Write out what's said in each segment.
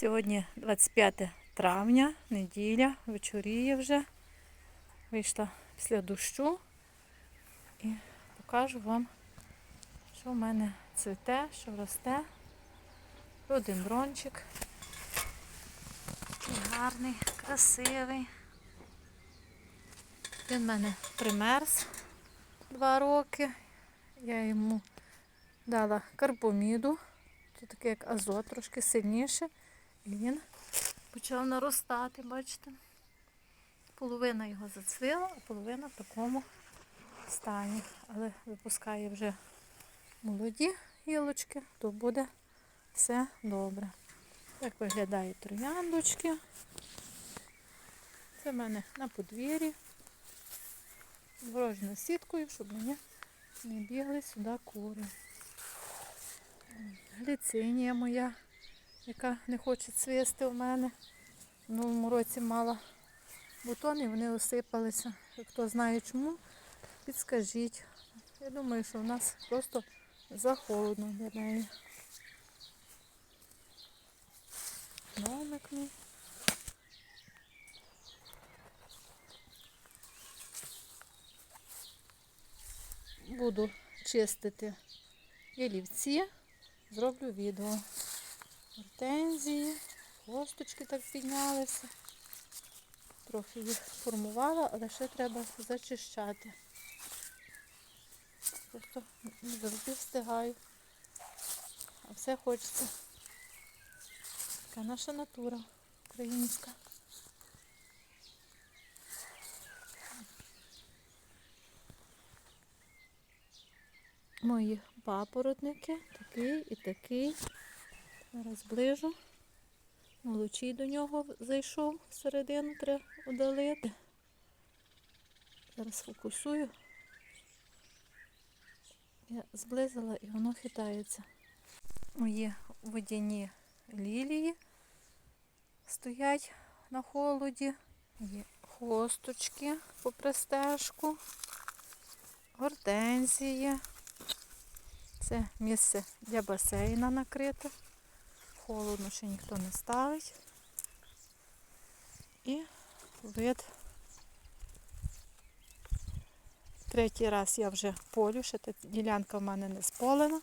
Сьогодні 25 травня, неділя, вечоріє вже. Вийшла після дощу і покажу вам, що в мене цвіте, що росте. Рододендрончик. Такий Гарний, красивий. Він в мене примерз два роки. Я йому дала карбоміду. Це таке як азот, трошки сильніше. Він почав наростати, бачите? Половина його зацвіла, а половина в такому стані. Але випускає вже молоді гілочки, то буде все добре. Так виглядають трояндочки. Це в мене на подвір'ї. Ворожною сіткою, щоб мені не бігли сюди кури. Гліцинія моя, яка не хоче цвісти у мене. В новому році мала бутони, вони осипалися. Хто знає чому, підскажіть. Я думаю, що в нас просто захолодно для неї. Гномик мій. Буду чистити ялівці, зроблю відео. Гортензії, хвосточки так піднялися. Трохи їх формувала, але ще треба зачищати. Просто не завжди встигаю. А все хочеться. Така наша натура українська. Мої папоротники, такий і такий. Зараз ближу. Молочій до нього зайшов всередину, треба удалити. Зараз фокусую. Я зблизила і воно хитається. Мої водяні лілії стоять на холоді. Є хосточки по пристежку, гортензії. Це місце для басейна накрите. Холодно ще ніхто не ставить. І вид. Третій раз я вже полю, ще та ділянка в мене не сполена.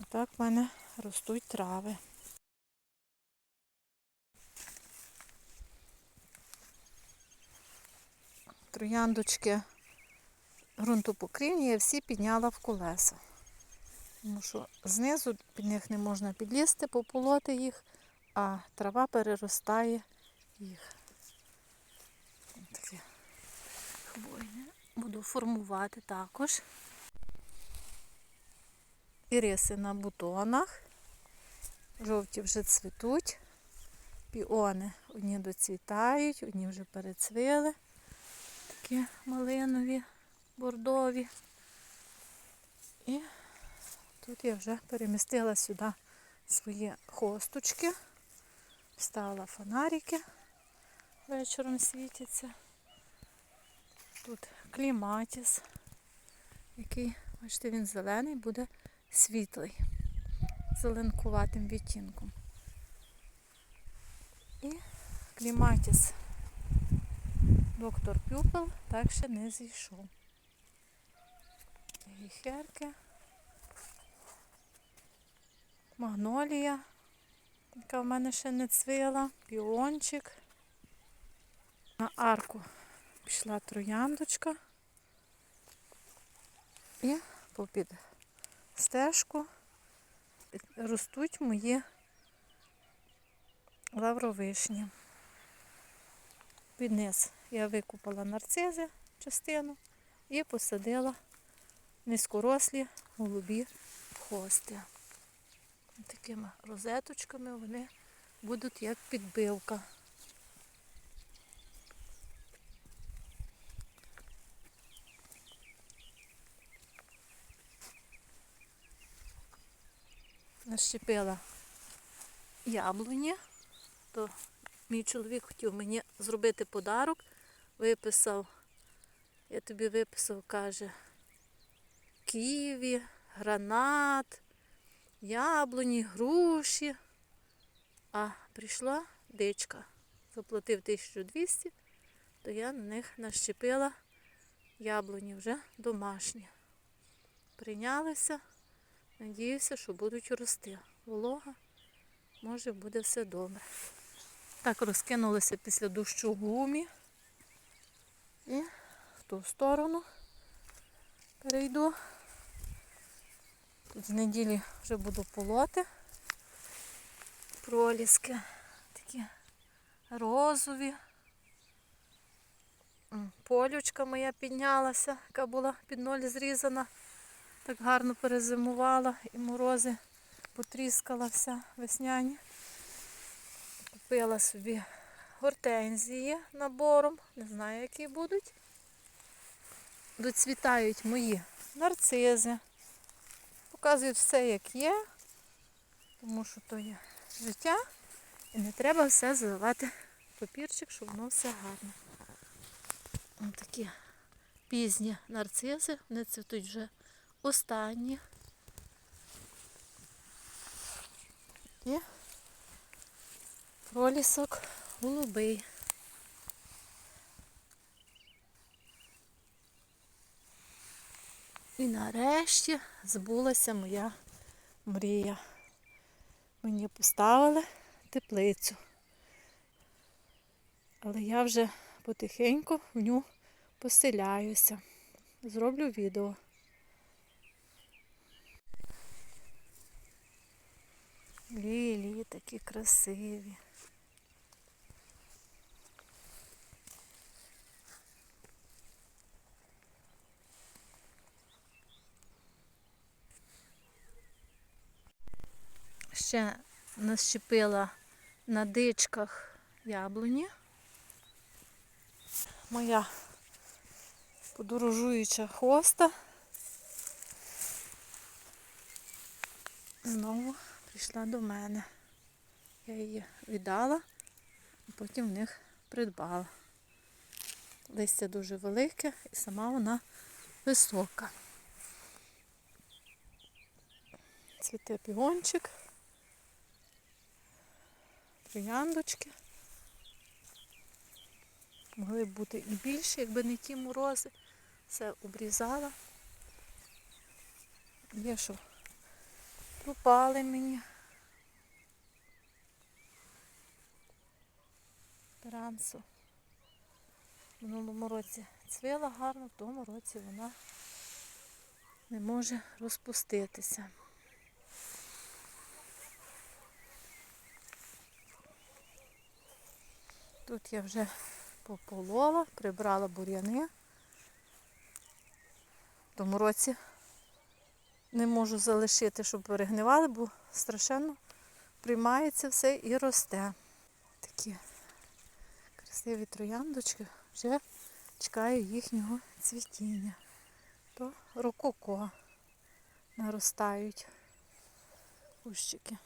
Отак в мене ростуть трави. Трояндочки ґрунтопокрівні я всі підняла в колеса. Тому що знизу під них не можна підлізти, пополоти їх, а трава переростає їх. Таке хвойне. Буду формувати також. Іриси на бутонах. Жовті вже цвітуть. Піони одні доцвітають, одні вже перецвіли. Такі малинові, бордові. І Тут я вже перемістила сюди свої хосточки, вставила фонарики, вечором світяться. Тут кліматіс, який, бачите, він зелений, буде світлий, зеленкуватим відтінком. І кліматіс доктор Пюпел так ще не зійшов. Гіхерки. Магнолія, яка в мене ще не цвіла, піончик. На арку пішла трояндочка. І попід стежку ростуть мої лавровишні. Під я викупала нарцизи частину і посадила низькорослі голубі хости. Такими розеточками вони будуть як підбивка. Нащепила яблуні, то мій чоловік хотів мені зробити подарок, виписав, я тобі виписав, каже, ківі, гранат яблуні, груші. А прийшла дичка. Заплатив 1200, то я на них нащепила яблуні вже домашні. Прийнялися, надіюся, що будуть рости. Волога, може буде все добре. Так розкинулися після дощу гумі. І в ту сторону перейду. З неділі вже буду полоти. Проліски такі розові. Полючка моя піднялася, яка була під ноль зрізана. Так гарно перезимувала і морози потріскала вся весняні. Купила собі гортензії набором, не знаю, які будуть. Доцвітають мої нарцизи. Показую все, як є, тому що то є життя. І не треба все заливати в папірчик, щоб воно все гарно. Ось такі пізні нарцизи, вони цвітуть вже останні. І пролісок голубий. І нарешті збулася моя мрія. Мені поставили теплицю. Але я вже потихеньку в ню поселяюся. Зроблю відео. Лілії такі красиві. Ще нащепила на дичках яблуні. Моя подорожуюча хвоста. Знову прийшла до мене. Я її віддала, а потім в них придбала. Листя дуже велике і сама вона висока. Цвіте пігончик, трояндочки. Могли б бути і більше, якби не ті морози. Все обрізала. Є що пропали мені. Тарансу. В минулому році цвіла гарно, в тому році вона не може розпуститися. Тут я вже пополола, прибрала бур'яни. В тому році не можу залишити, щоб перегнивали, бо страшенно приймається все і росте. Такі красиві трояндочки вже чекаю їхнього цвітіння. То рококо наростають кущики.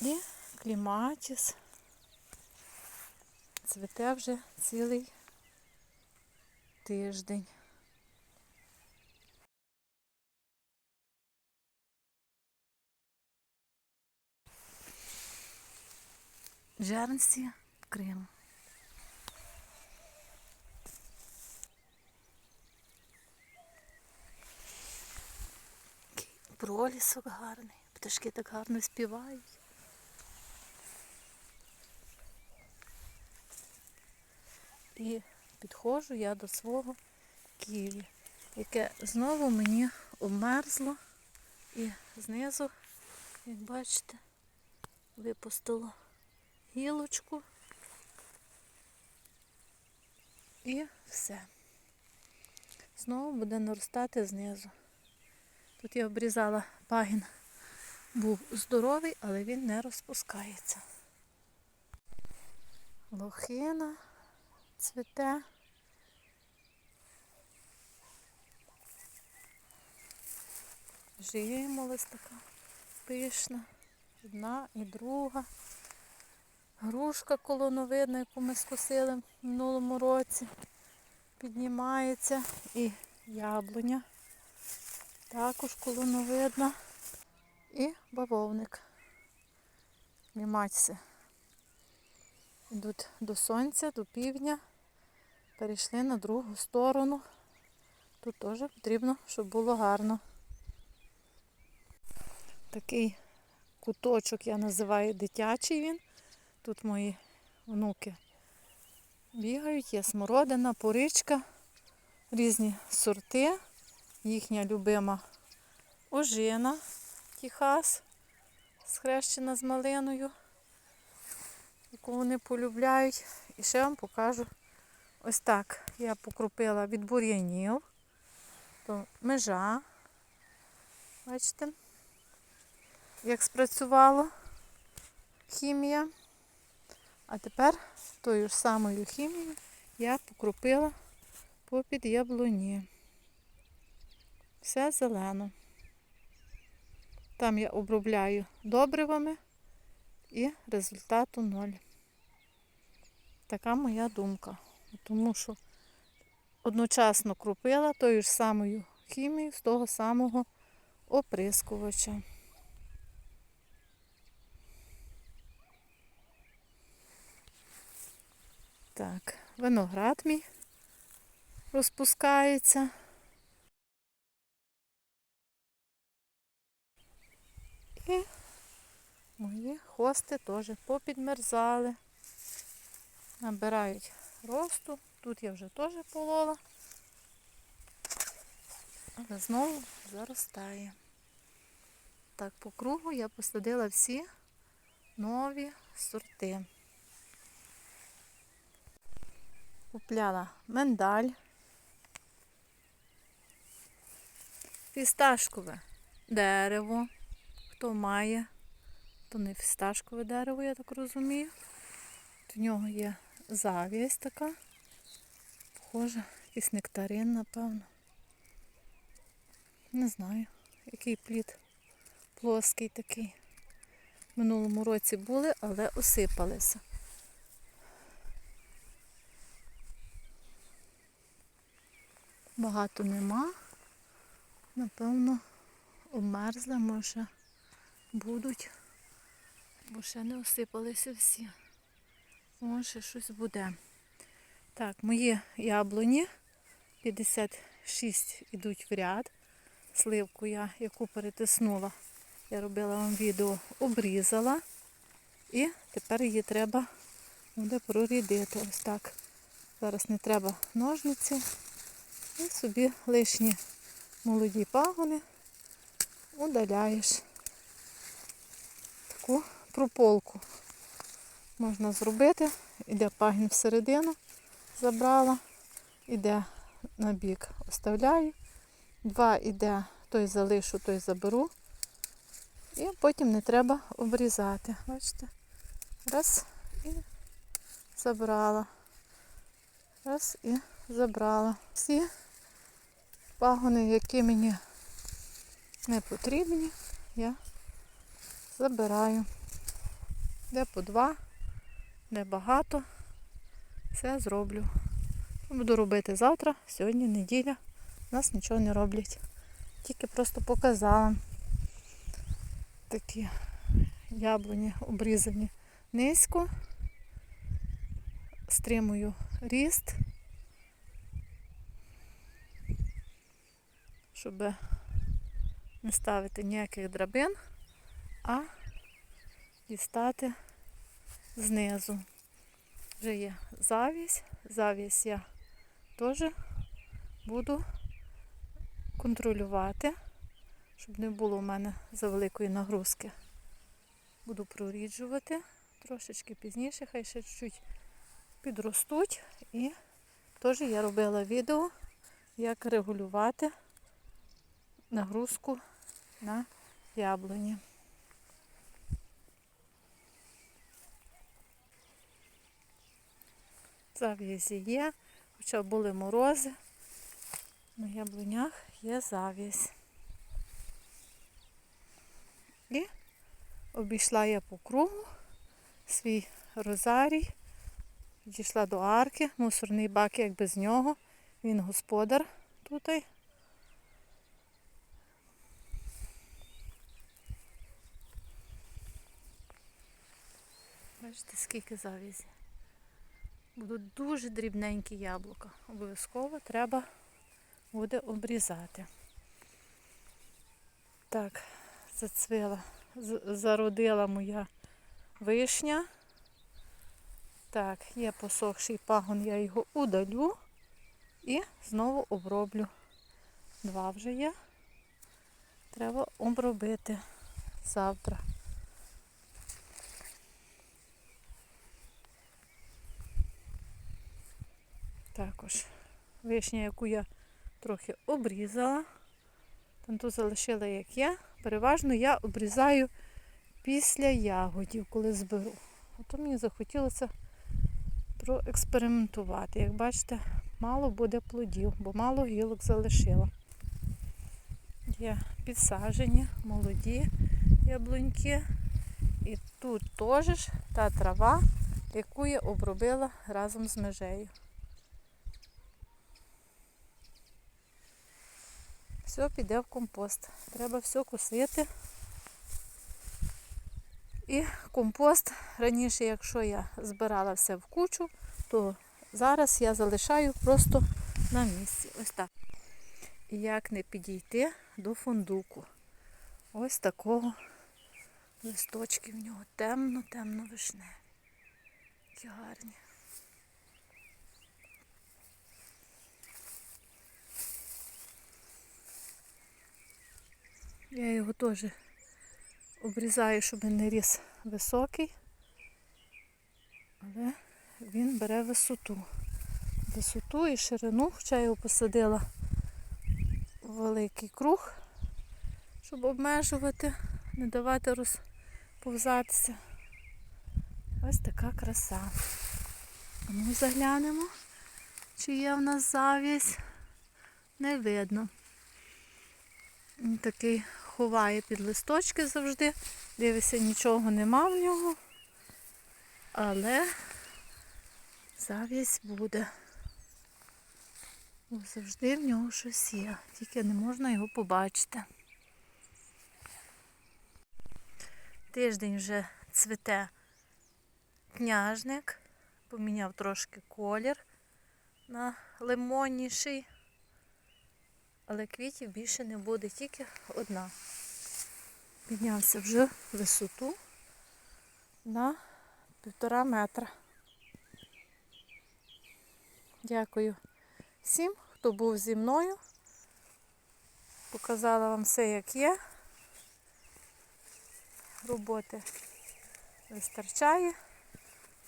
І кліматіс цвіте вже цілий тиждень. Джернсі Крим. Пролісок гарний. Пташки так гарно співають. І підходжу я до свого ківі, яке знову мені обмерзло і знизу, як бачите, випустило гілочку і все. Знову буде наростати знизу. Тут я обрізала пагін, був здоровий, але він не розпускається. Лохина цвіте. Жимолость така пишна. Одна і друга. Грушка колоновидна, яку ми скосили в минулому році. Піднімається. І яблуня. Також колоновидна. І бавовник. Німачці. Йдуть до сонця, до півдня. Перейшли на другу сторону. Тут теж потрібно, щоб було гарно. Такий куточок я називаю дитячий він. Тут мої внуки бігають, є смородина, поричка, різні сорти. Їхня любима ожина, тіхас, схрещена з малиною, яку вони полюбляють. І ще вам покажу ось так. Я покропила від бур'янів, то межа. Бачите, як спрацювала хімія. А тепер тою ж самою хімією я покропила попід яблуні. Все зелено. Там я обробляю добривами і результату ноль. Така моя думка. Тому що одночасно кропила тою ж самою хімією з того самого оприскувача. Так, виноград мій розпускається. І мої хости теж попідмерзали. Набирають росту. Тут я вже теж полола. Але знову заростає. Так, по кругу я посадила всі нові сорти. Купляла миндаль, фісташкове дерево. Хто має, то не фісташкове дерево, я так розумію. В нього є завість така. Похоже, якийсь нектарин, напевно. Не знаю, який плід плоский такий. В минулому році були, але осипалися. Багато нема. Напевно, обмерзли, може будуть, бо ще не осипалися всі. Може щось буде. Так, мої яблуні 56 йдуть в ряд. Сливку я, яку перетиснула, я робила вам відео, обрізала. І тепер її треба буде прорідити. Ось так. Зараз не треба ножниці. І собі лишні молоді пагони удаляєш. Таку прополку можна зробити. Іде пагін всередину, забрала, іде на бік, оставляю. Два іде, той залишу, той заберу. І потім не треба обрізати. Бачите? Раз і забрала. Раз і забрала. Всі пагони, які мені не потрібні, я забираю. Де по два, де багато, все зроблю. Буду робити завтра, сьогодні неділя. У нас нічого не роблять. Тільки просто показала такі яблуні обрізані низько. Стримую ріст, щоб не ставити ніяких драбин, а дістати знизу. Вже є завість. Завість я теж буду контролювати, щоб не було в мене за великої нагрузки. Буду проріджувати трошечки пізніше, хай ще чуть підростуть. І теж я робила відео, як регулювати нагрузку на яблуні. Зав'язі є, хоча були морози, на яблунях є зав'язь. І обійшла я по кругу свій розарій, дійшла до арки, мусорний бак, як без нього. Він господар тут. Бачите, скільки завізі. Будуть дуже дрібненькі яблука. Обов'язково треба буде обрізати. Так, зацвіла, зародила моя вишня. Так, є посохший пагон, я його удалю і знову оброблю. Два вже є. Треба обробити завтра. Також вишня, яку я трохи обрізала. Там ту залишила як є. Переважно я обрізаю після ягодів, коли зберу. Ото мені захотілося проекспериментувати. Як бачите, мало буде плодів, бо мало гілок залишила. Є підсажені, молоді яблуньки. І тут теж та трава, яку я обробила разом з межею. Все піде в компост. Треба все косити. І компост раніше, якщо я збирала все в кучу, то зараз я залишаю просто на місці. Ось так. Як не підійти до фундуку. Ось такого листочки в нього темно-темно вишневі. Які гарні. Я його теж обрізаю, щоб він не ріс високий, але він бере висоту. Висоту і ширину, хоча я його посадила в великий круг, щоб обмежувати, не давати розповзатися. Ось така краса. А Ну, заглянемо, чи є в нас завість. Не видно. Такий ховає під листочки завжди. Дивися, нічого нема в нього. Але завість буде. Бо завжди в нього щось є, тільки не можна його побачити. Тиждень вже цвіте княжник, поміняв трошки колір на лимонніший. Але квітів більше не буде, тільки одна. Піднявся вже висоту на півтора метра. Дякую всім, хто був зі мною. Показала вам все, як є. Роботи вистачає.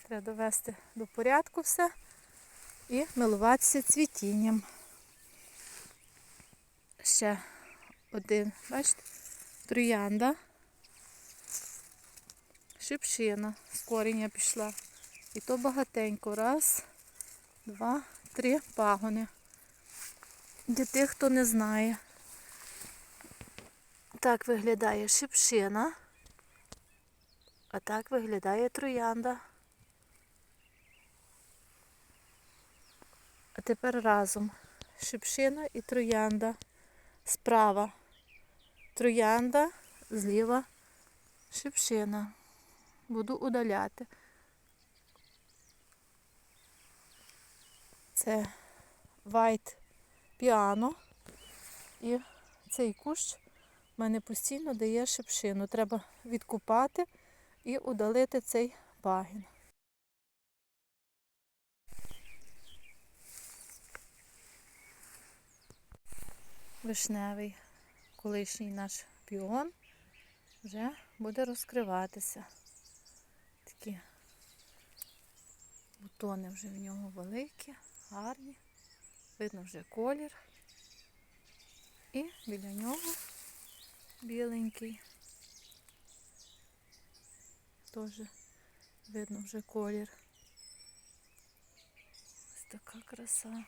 Треба довести до порядку все і милуватися цвітінням ще один, бачите, троянда, шипшина з коріння пішла. І то багатенько. Раз, два, три пагони. Для тих, хто не знає. Так виглядає шипшина, а так виглядає троянда. А тепер разом шипшина і троянда справа троянда, зліва шипшина. Буду удаляти. Це white піано. І цей кущ в мене постійно дає шипшину. Треба відкупати і удалити цей пагін. Вишневий, колишній наш піон, вже буде розкриватися. Такі бутони вже в нього великі, гарні. Видно вже колір. І біля нього біленький. Теж видно вже колір. Ось така краса.